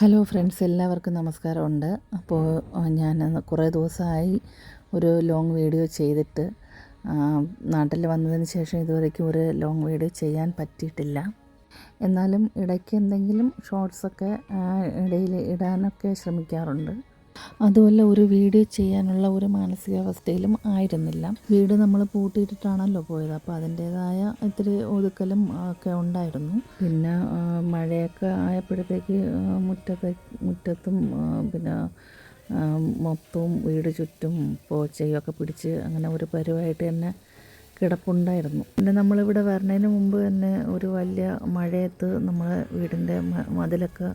Hello friends എല്ലാവർക്കും നമസ്കാരമുണ്ട്. അപ്പോൾ ഞാൻ കുറേ ദിവസമായി ഒരു ലോങ് വീഡിയോ ചെയ്തിട്ട് നാട്ടിൽ വന്നതിന് ശേഷം ഇതുവരേക്കും ഒരു ലോങ് വീഡിയോ ചെയ്യാൻ പറ്റിയിട്ടില്ല. എന്നാലും ഇടയ്ക്ക് എന്തെങ്കിലും ഷോർട്സൊക്കെ ഇടയിൽ ഇടാനൊക്കെ ശ്രമിക്കാറുണ്ട്. അതുമല്ല ഒരു വീഡിയോ ചെയ്യാനുള്ള ഒരു മാനസികാവസ്ഥയിലും ആയിരുന്നില്ല. വീട് നമ്മൾ പൂട്ടിയിട്ടിട്ടാണല്ലോ പോയത്. അപ്പോൾ അതിന്റേതായ ഇത്തിരി ഒതുക്കലും ഒക്കെ ഉണ്ടായിരുന്നു. പിന്നെ മഴയൊക്കെ ആയപ്പോഴത്തേക്ക് മുറ്റത്തെ മുറ്റത്തും പിന്നെ മൊത്തവും വീട് ചുറ്റും പോച്ചയും ഒക്കെ പിടിച്ച് അങ്ങനെ ഒരു പരുവായിട്ട് തന്നെ കിടപ്പുണ്ടായിരുന്നു. പിന്നെ നമ്മളിവിടെ വരുന്നതിന് മുമ്പ് തന്നെ ഒരു വലിയ മഴയത്ത് നമ്മളെ വീടിന്റെ മതിലൊക്കെ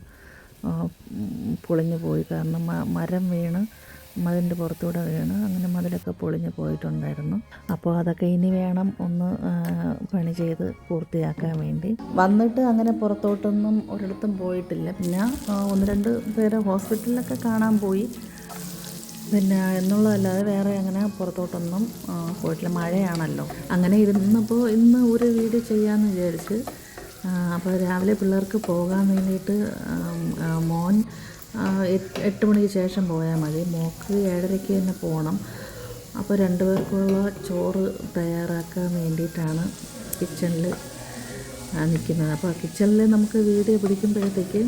പൊളിഞ്ഞു പോയി. കാരണം മരം വീണ് മതിലിന്റെ പുറത്തൂടെ വീണ് അങ്ങനെ മതിലൊക്കെ പൊളിഞ്ഞു പോയിട്ടുണ്ടായിരുന്നു. അപ്പോൾ അതൊക്കെ ഇനി വേണം ഒന്ന് പണി ചെയ്ത് പൂർത്തിയാക്കാൻ വേണ്ടി. വന്നിട്ട് അങ്ങനെ പുറത്തോട്ടൊന്നും ഒരിടത്തും പോയിട്ടില്ല. പിന്നെ ഒന്ന് രണ്ട് പേരെ ഹോസ്പിറ്റലിലൊക്കെ കാണാൻ പോയി. പിന്നെ എന്നുള്ളതല്ലാതെ വേറെ അങ്ങനെ പുറത്തോട്ടൊന്നും പോയിട്ടില്ല. മഴയാണല്ലോ. അങ്ങനെ ഇരുന്നപ്പോൾ ഇന്ന് ഒരു വീഡിയോ ചെയ്യാമെന്ന് വിചാരിച്ച് അപ്പോൾ രാവിലെ പിള്ളേർക്ക് പോകാൻ വേണ്ടിയിട്ട് മോൻ എട്ട് മണിക്ക് ശേഷം പോയാൽ മതി. മോക്ക് ഏഴരയ്ക്ക് തന്നെ പോകണം. അപ്പോൾ രണ്ടു പേർക്കുള്ള ചോറ് തയ്യാറാക്കാൻ വേണ്ടിയിട്ടാണ് കിച്ചണിൽ നിൽക്കുന്നത്. അപ്പോൾ കിച്ചണിൽ നമുക്ക് വീഡിയോ പിടിക്കുമ്പോഴത്തേക്ക്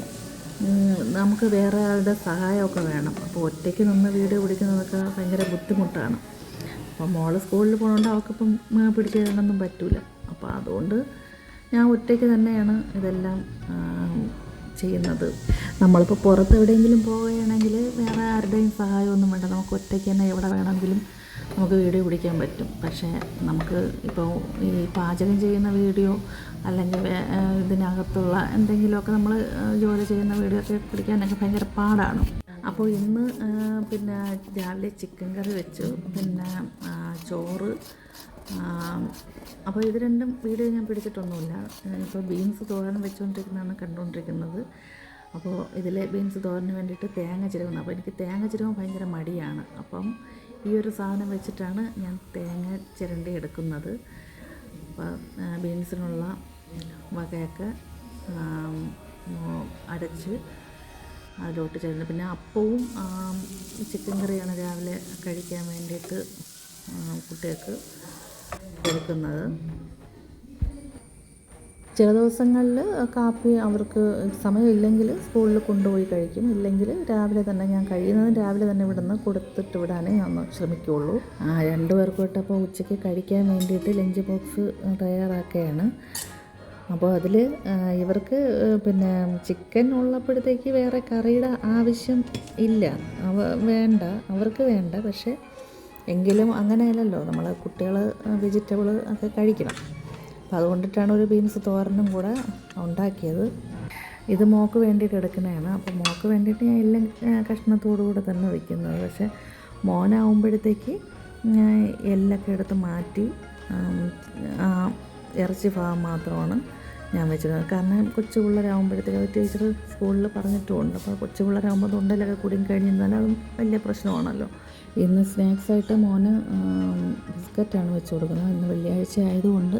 നമുക്ക് വേറെ ആളുടെ സഹായമൊക്കെ വേണം. അപ്പോൾ ഒറ്റയ്ക്ക് നിന്ന് വീഡിയോ പിടിക്കുന്നതൊക്കെ ഭയങ്കര ബുദ്ധിമുട്ടാണ്. അപ്പോൾ മോൾ സ്കൂളിൽ പോകണോണ്ട് അവൾക്കിപ്പം പിടിച്ചു തരണമെന്നും പറ്റില്ല അപ്പോൾ അതുകൊണ്ട് ഞാൻ ഒറ്റയ്ക്ക് തന്നെയാണ് ഇതെല്ലാം ചെയ്യുന്നത്. നമ്മളിപ്പോൾ പുറത്ത് എവിടെയെങ്കിലും പോവുകയാണെങ്കിൽ വേറെ ആരുടെയും സഹായമൊന്നും വേണ്ട. നമുക്ക് ഒറ്റയ്ക്ക് തന്നെ എവിടെ വേണമെങ്കിലും നമുക്ക് വീഡിയോ പിടിക്കാൻ പറ്റും. പക്ഷേ നമുക്ക് ഇപ്പോൾ ഈ പാചകം ചെയ്യുന്ന വീഡിയോ അല്ലെങ്കിൽ ഇതിനകത്തുള്ള എന്തെങ്കിലുമൊക്കെ നമ്മൾ ജോലി ചെയ്യുന്ന വീഡിയോ ഒക്കെ പിടിക്കാനൊക്കെ ഭയങ്കര പാടാണ്. അപ്പോൾ ഇന്ന് പിന്നെ രാവിലെ ചിക്കൻ കറി വെച്ചു. പിന്നെ ചോറ് അപ്പോൾ ഇത് രണ്ടും വീഡിയോ ഞാൻ പിടിച്ചിട്ടൊന്നുമില്ല. ഇപ്പോൾ ബീൻസ് തോരൻ വെച്ചുകൊണ്ടിരിക്കുന്നതാണ് കണ്ടുകൊണ്ടിരിക്കുന്നത്. അപ്പോൾ ഇതിലെ ബീൻസ് തോരന് വേണ്ടിയിട്ട് തേങ്ങ ചിരവുന്നത് അപ്പോൾ എനിക്ക് തേങ്ങ ചിരവൻ ഭയങ്കര മടിയാണ്. അപ്പം ഈ ഒരു സാധനം വെച്ചിട്ടാണ് ഞാൻ തേങ്ങ ചിരണ്ടി എടുക്കുന്നത്. അപ്പോൾ ബീൻസിനുള്ള വകയൊക്കെ അരച്ച് അതിലോട്ട് ചേരുന്നത് പിന്നെ അപ്പവും ചിക്കൻ കറിയാണ് രാവിലെ കഴിക്കാൻ വേണ്ടിയിട്ട് കുട്ടികൾക്ക് കൊടുക്കുന്നത് ചില ദിവസങ്ങളിൽ കാപ്പി അവർക്ക് സമയമില്ലെങ്കിൽ സ്കൂളിൽ കൊണ്ടുപോയി കഴിക്കും. ഇല്ലെങ്കിൽ രാവിലെ തന്നെ ഞാൻ കഴിയുന്നതും രാവിലെ തന്നെ ഇവിടുന്ന് കൊടുത്തിട്ട് വിടാനേ ഞാൻ ശ്രമിക്കുകയുള്ളൂ. ആ രണ്ടു പേർക്കും ഇട്ടപ്പോൾ ഉച്ചയ്ക്ക് കഴിക്കാൻ വേണ്ടിയിട്ട് ലഞ്ച് ബോക്സ് തയ്യാറാക്കുകയാണ്. അപ്പോൾ അതിൽ ഇവർക്ക് പിന്നെ ചിക്കൻ ഉള്ളപ്പോഴത്തേക്ക് വേറെ കറിയുടെ ആവശ്യം ഇല്ല. അവ വേണ്ട അവർക്ക് വേണ്ട. പക്ഷേ എങ്കിലും അങ്ങനെയല്ലല്ലോ. നമ്മൾ കുട്ടികൾ വെജിറ്റബിൾ ഒക്കെ കഴിക്കണം. അപ്പോൾ അതുകൊണ്ടിട്ടാണ് ഒരു ബീൻസ് തോരനും കൂടെ ഉണ്ടാക്കിയത്. ഇത് മോക്ക് വേണ്ടിയിട്ട് എടുക്കുന്നതാണ്. അപ്പോൾ മോക്ക് വേണ്ടിയിട്ട് ഞാൻ എല്ലാം കഷ്ണത്തോടുകൂടെ കഷ്ണത്തോടു കൂടെ തന്നെ വയ്ക്കുന്നത് പക്ഷേ മോനാവുമ്പോഴത്തേക്ക് ഞാൻ എല്ലൊക്കെ എടുത്ത് മാറ്റി ഇറച്ചി ഭാഗം മാത്രമാണ് ഞാൻ വെച്ചിരുന്നത്. കാരണം കൊച്ചു പിള്ളേരാകുമ്പോഴത്തേക്ക് ടീച്ചർ സ്കൂളിൽ പറഞ്ഞിട്ടുമുണ്ട് അപ്പോൾ കൊച്ചു പിള്ളേരാകുമ്പോൾ തൊണ്ടയിലൊക്കെ കുടുങ്ങി കഴിഞ്ഞിരുന്നാൽ അതും വലിയ പ്രശ്നമാണല്ലോ. ഇന്ന് സ്നാക്സായിട്ട് മോന് ബിസ്ക്കറ്റാണ് വെച്ച് കൊടുക്കുന്നത്. ഇന്ന് വെള്ളിയാഴ്ച ആയതുകൊണ്ട്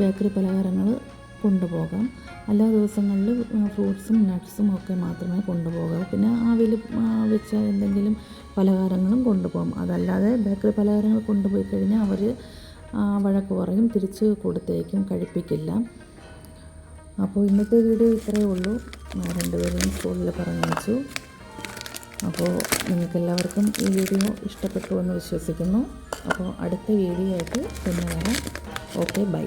ബേക്കറി പലഹാരങ്ങൾ കൊണ്ടുപോകാം. എല്ലാ ദിവസങ്ങളിൽ ഫ്രൂട്ട്സും നട്ട്സും ഒക്കെ മാത്രമേ കൊണ്ടുപോകാവൂ. പിന്നെ ആവിൽ വെച്ച എന്തെങ്കിലും പലഹാരങ്ങളും കൊണ്ടുപോകും. അതല്ലാതെ ബേക്കറി പലഹാരങ്ങൾ കൊണ്ടുപോയി കഴിഞ്ഞാൽ അവർ വഴക്ക് പറയും. തിരിച്ച് കൊടുത്തേക്കും കഴിപ്പിക്കില്ല. അപ്പോൾ ഇന്നത്തെ വീഡിയോ ഇത്രയേ ഉള്ളൂ. ആ, രണ്ടുപേരെയും സ്കൂളിൽ വെച്ചു അപ്പോൾ നിങ്ങൾക്കെല്ലാവർക്കും ഈ വീഡിയോ ഇഷ്ടപ്പെട്ടു എന്ന് വിശ്വസിക്കുന്നു. അപ്പോൾ അടുത്ത വീഡിയോ ആയിട്ട് പിന്നെ വരാം. Okay bye.